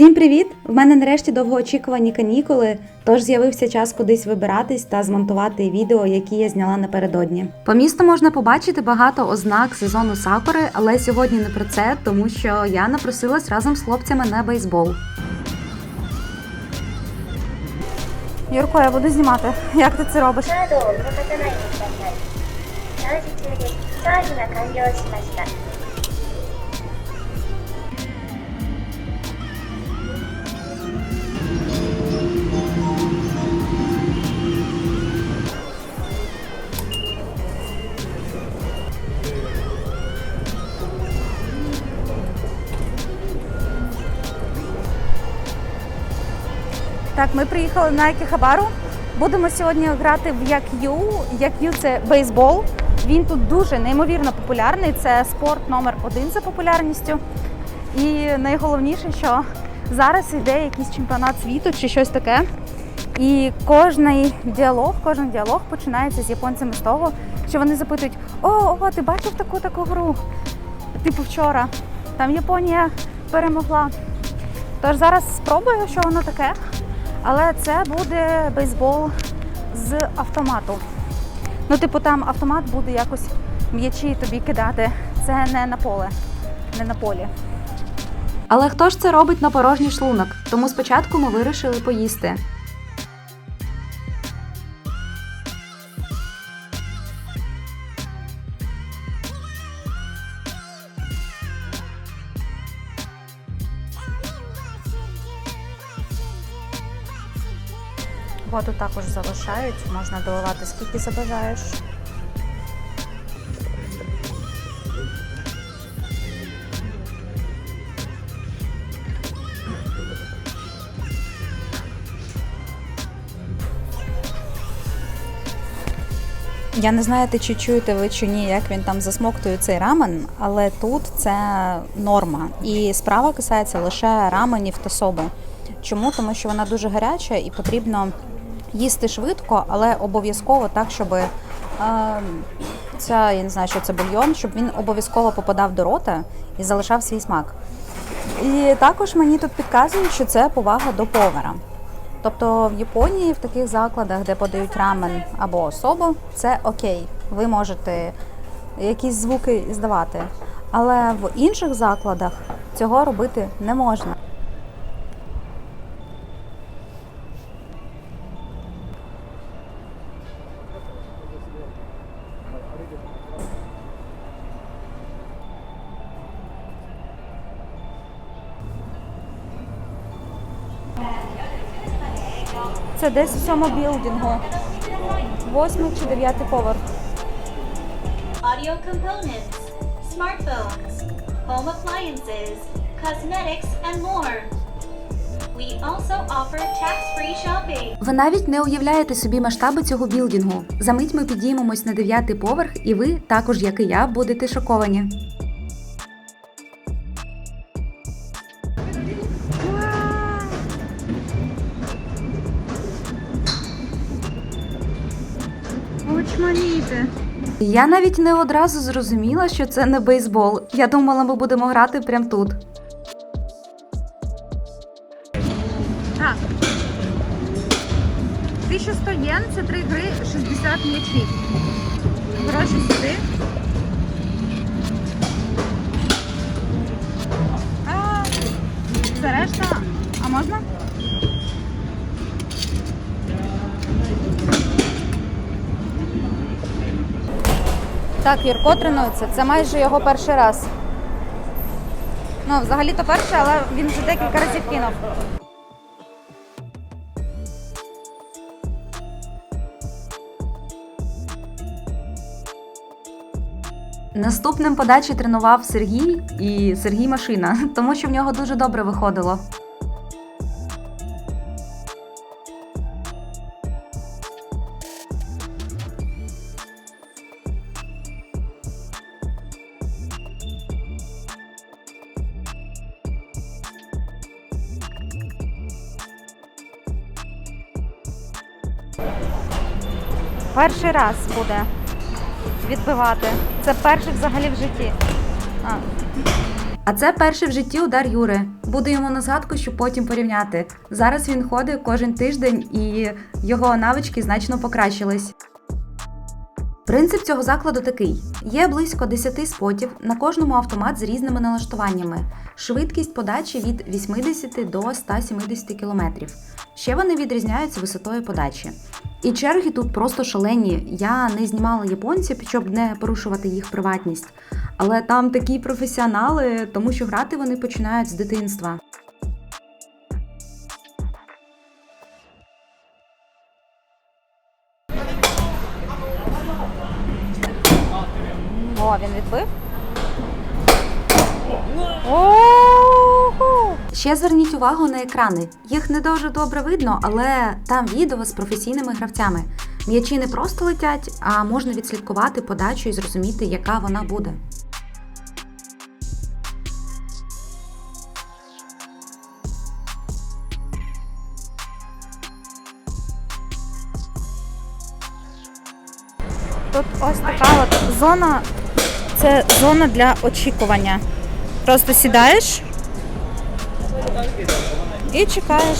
Всім привіт! В мене нарешті довгоочікувані канікули, тож з'явився час кудись вибиратись та змонтувати відео, які я зняла напередодні. По місту можна побачити багато ознак сезону сакури, але сьогодні не про це, тому що я напросилась разом з хлопцями на бейсбол. Юрко, я буду знімати. Як ти це робиш? Так, ми приїхали на Акіхабару. Будемо сьогодні грати в Як'ю. Як'ю це бейсбол. Він тут дуже неймовірно популярний. Це спорт номер один за популярністю. І найголовніше, що зараз йде якийсь чемпіонат світу чи щось таке. І кожний діалог, кожен діалог починається з японцями з того, що вони запитують: О, о, ти бачив таку таку гру? Типу вчора. Там Японія перемогла. Тож зараз спробую, що воно таке. Але це буде бейсбол з автомату. Ну, типу, там автомат буде якось м'ячі тобі кидати. Це не на поле, не на полі. Але хто ж це робить на порожній шлунок? Тому спочатку ми вирішили поїсти. Воду також залишають, можна доливати скільки забажаєш. Я не знаю, чи чуєте ви чи ні, як він там засмоктує цей рамен, але тут це норма. І справа касається лише раменів та соби. Чому? Тому що вона дуже гаряча і потрібно їсти швидко, але обов'язково так, щоб е, ця, я не знаю, що це бульйон, щоб він обов'язково попадав до рота і залишав свій смак. І також мені тут підказують, що це повага до повара. Тобто в Японії в таких закладах, де подають рамен або особу, це окей. Ви можете якісь звуки здавати. Але в інших закладах цього робити не можна. Це десь в цьому білдингу. Восьмий чи дев'ятий поверх. audio components, smartphones, home appliances, cosmetics, and more. We also offer tax-free shopping. Ви навіть не уявляєте собі масштаби цього білдингу. За мить ми підіймемось на дев'ятий поверх, і ви, також як і я, будете шоковані. Очманіти. Я навіть не одразу зрозуміла, що це не бейсбол. Я думала, ми будемо грати прямо тут. Так. 1100 єн це 3 гри 60 м'ячів. Гроші сюди. А, це решта. А можна? Так, Юрко тренується. Це майже його перший раз. Ну, взагалі-то перший, але він вже декілька разів кинув. Наступним подачі тренував Сергій і Сергій Машина, тому що в нього дуже добре виходило. Перший раз буде відбивати. Це перший взагалі в житті. А. А це перший в житті удар Юри. буде йому на згадку, щоб потім порівняти. Зараз він ходить кожен тиждень і його навички значно покращились. Принцип цього закладу такий: є близько 10 спотів, на кожному автомат з різними налаштуваннями, швидкість подачі від 80 до 170 км. Ще вони відрізняються висотою подачі. І черги тут просто шалені. Я не знімала японців, щоб не порушувати їх приватність. Але там такі професіонали, тому що грати вони починають з дитинства. О, він відбив. Ого! Ще зверніть увагу на екрани. Їх не дуже добре видно, але там відео з професійними гравцями. М'ячі не просто летять, а можна відслідкувати подачу і зрозуміти, яка вона буде. Тут ось така от зона. Це зона для очікування. Просто сідаєш і чекаєш.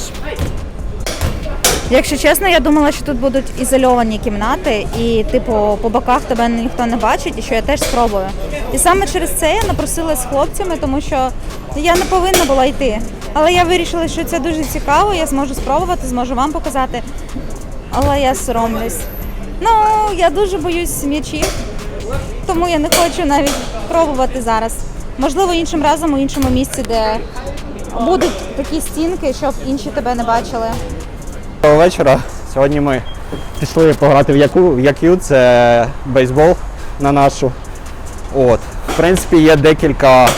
Якщо чесно, я думала, що тут будуть ізольовані кімнати, і, типу, по боках тебе ніхто не бачить, і що я теж спробую. І саме через це я напросилась з хлопцями, тому що я не повинна була йти. Але я вирішила, що це дуже цікаво, я зможу спробувати, зможу вам показати. Але я соромлюсь. Ну, я дуже боюсь м'ячів, тому я не хочу навіть пробувати зараз. Можливо, іншим разом у іншому місці, де будуть такі стінки, щоб інші тебе не бачили. Доброго вечора. Сьогодні ми пішли пограти в яку в якю це бейсбол на нашу. От. В принципі, є декілька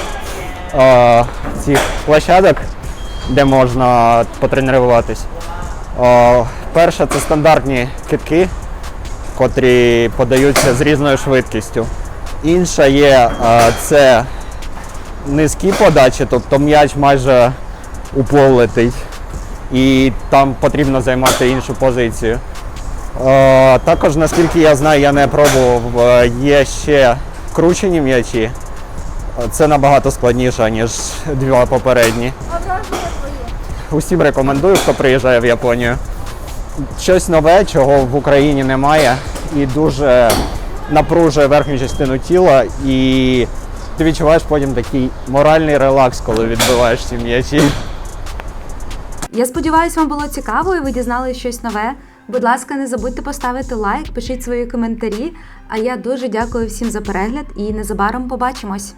е, цих площадок, де можна потренуватись. Е, перша це стандартні китки, котрі подаються з різною швидкістю. Інша є це низькі подачі, тобто м'яч майже у і там потрібно займати іншу позицію. Також, наскільки я знаю, я не пробував, є ще вкручені м'ячі. Це набагато складніше, ніж два попередні. Усім рекомендую, хто приїжджає в Японію. Щось нове, чого в Україні немає, і дуже напружує верхню частину тіла, і ти відчуваєш потім такий моральний релакс, коли відбиваєш ці м'ячі. Я сподіваюся, вам було цікаво і ви дізналися щось нове. Будь ласка, не забудьте поставити лайк, пишіть свої коментарі. А я дуже дякую всім за перегляд і незабаром побачимось.